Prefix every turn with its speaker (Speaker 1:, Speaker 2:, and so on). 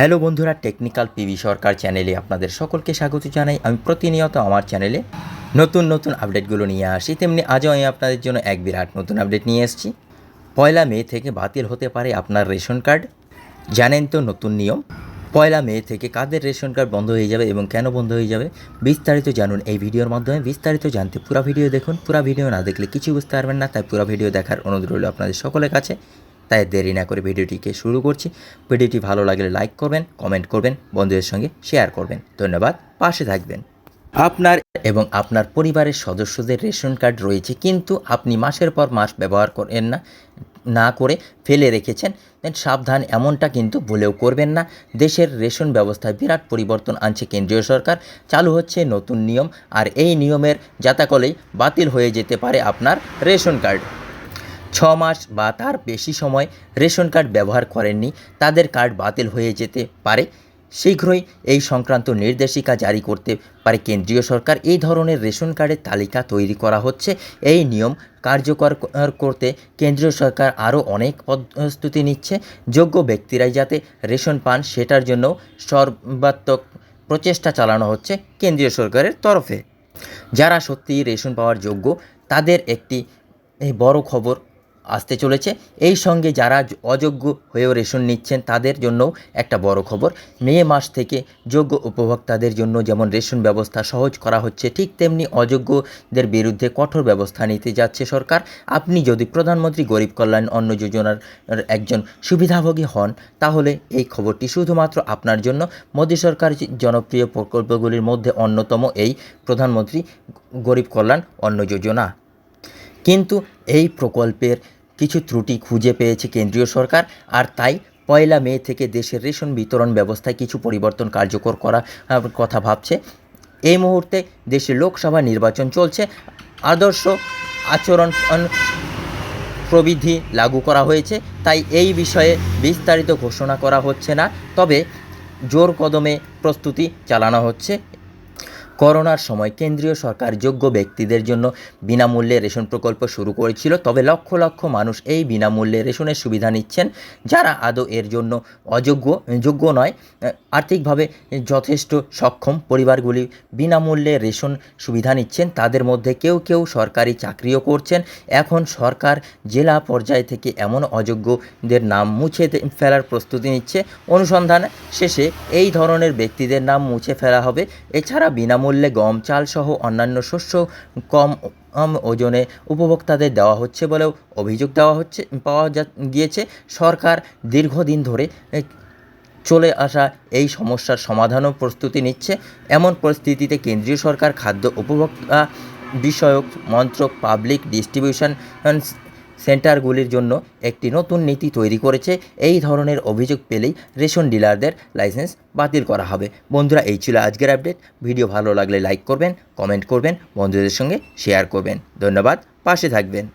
Speaker 1: Hello বন্ধুরা, technical PV সরকার চ্যানেলে আপনাদের সকলকে স্বাগত জানাই। আমি প্রতিনিয়ত আমার চ্যানেলে নতুন নতুন আপডেটগুলো নিয়ে আসি। তেমনি আজও আমি আপনাদের জন্য এক বিরাট নতুন আপডেট নিয়ে এসেছি। পয়লা মে থেকে বাতিল হতে পারে আপনার রেশন কার্ড। জানেন তো নতুন নিয়ম, পয়লা মে থেকে কাদের রেশন কার্ড বন্ধ হয়ে যাবে এবং কেন বন্ধ হয়ে যাবে? বিস্তারিত জানুন এই ভিডিওর মাধ্যমে। বিস্তারিত জানতে পুরো ভিডিও দেখুন। পুরো ভিডিও না দেখলে কিছু বুঝতে পারবেন না, তাই পুরো ভিডিও দেখার অনুরোধ রইল আপনাদের সকলের কাছে। তাই দেরি না করে ভিডিওটিকে শুরু করছি। ভিডিওটি ভালো লাগলে লাইক করবেন, কমেন্ট করবেন, বন্ধুদের সঙ্গে শেয়ার করবেন। ধন্যবাদ, পাশে থাকবেন। আপনার এবং আপনার পরিবারের সদস্যদের রেশন কার্ড রয়েছে, কিন্তু আপনি মাসের পর মাস ব্যবহার করেন না না করে ফেলে রেখেছেন, দেন সাবধান, এমনটা কিন্তু ভুলেও করবেন না। দেশের রেশন ব্যবস্থায় বিরাট পরিবর্তন আনছে কেন্দ্রীয় সরকার, চালু হচ্ছে নতুন নিয়ম, আর এই নিয়মের যাতাকলেই বাতিল হয়ে যেতে পারে আপনার রেশন কার্ড। ছ মাস বা তার বেশি সময় রেশন কার্ড ব্যবহার করেননি, তাদের কার্ড বাতিল হয়ে যেতে পারে। শীঘ্রই এই সংক্রান্ত নির্দেশিকা জারি করতে পারে কেন্দ্রীয় সরকার। এই ধরনের রেশন কার্ডের তালিকা তৈরি করা হচ্ছে। এই নিয়ম কার্যকর করতে কেন্দ্রীয় সরকার আরও অনেক প্রস্তুতি নিচ্ছে। যোগ্য ব্যক্তিরাই যাতে রেশন পান, সেটার জন্য সর্বাত্মক প্রচেষ্টা চালানো হচ্ছে কেন্দ্রীয় সরকারের তরফে। যারা সত্যিই রেশন পাওয়ার যোগ্য, তাদের একটি বড় খবর আসতে চলেছে। এই সঙ্গে যারা অযোগ্য হয়েও রেশন নিচ্ছেন, তাদের জন্যও একটা বড় খবর। মে মাস থেকে যোগ্য উপভোক্তাদের জন্য যেমন রেশন ব্যবস্থা সহজ করা হচ্ছে, ঠিক তেমনি অযোগ্যদের বিরুদ্ধে কঠোর ব্যবস্থা নিতে যাচ্ছে সরকার। আপনি যদি প্রধানমন্ত্রী গরিব কল্যাণ অন্ন যোজনার একজন সুবিধাভোগী হন, তাহলে এই খবরটি শুধুমাত্র আপনার জন্য। মোদী সরকার জনপ্রিয় প্রকল্পগুলির মধ্যে অন্যতম এই প্রধানমন্ত্রী গরিব কল্যাণ অন্ন যোজনা। কিন্তু এই প্রকল্পের কিছু ত্রুটি খুঁজে পেয়েছে কেন্দ্রীয় সরকার, আর তাই পয়লা মে থেকে দেশের রেশন বিতরণ ব্যবস্থায় কিছু পরিবর্তন কার্যকর করা কথা ভাবছে। এই মুহূর্তে দেশে লোকসভা নির্বাচন চলছে। আদর্শ আচরণ প্রবিধি লাগু করা হয়েছে, তাই এই বিষয়ে বিস্তারিত ঘোষণা করা হচ্ছে না। তবে জোর কদমে প্রস্তুতি চালানো হচ্ছে। করোনার সময় কেন্দ্রীয় সরকার যোগ্য ব্যক্তিদের জন্য বিনামূল্যে রেশন প্রকল্প শুরু করেছিল, তবে লক্ষ লক্ষ মানুষ এই বিনামূল্যে রেশনের সুবিধা নিচ্ছেন যারা আদৌ এর জন্য অযোগ্য, যোগ্য নয়। আর্থিকভাবে যথেষ্ট সক্ষম পরিবারগুলি বিনামূল্যে রেশন সুবিধা নিচ্ছেন, তাদের মধ্যে কেউ কেউ সরকারি চাকরিও করছেন। এখন সরকার জেলা পর্যায় থেকে এমন অযোগ্যদের নাম মুছে ফেলার প্রস্তুতি নিচ্ছে। অনুসন্ধান শেষে এই ধরনের ব্যক্তিদের নাম মুছে ফেলা হবে। এছাড়া বিনামূল্যে গম, চাল সহ অন্যান্য শস্য কম কম ওজনে উপভোক্তাদের দেওয়া হচ্ছে বলেও অভিযোগ দেওয়া হচ্ছে, পাওয়া যা, গিয়েছে। সরকার দীর্ঘদিন ধরে চলে আসা এই সমস্যার সমাধানও প্রস্তুতি নিচ্ছে। এমন পরিস্থিতিতে কেন্দ্রীয় সরকার খাদ্য উপভোক্তা বিষয়ক মন্ত্রক, পাবলিক ডিস্ট্রিবিউশন সেন্টারগুলির জন্য একটি নতুন নীতি তৈরি করেছে। এই ধরনের অভিযোগ পেলেই রেশন ডিলারদের লাইসেন্স বাতিল করা হবে। বন্ধুরা, এই ছিল আজকের আপডেট। ভিডিও ভালো লাগলে লাইক করবেন, কমেন্ট করবেন, বন্ধুদের সঙ্গে শেয়ার করবেন। ধন্যবাদ, পাশে থাকবেন।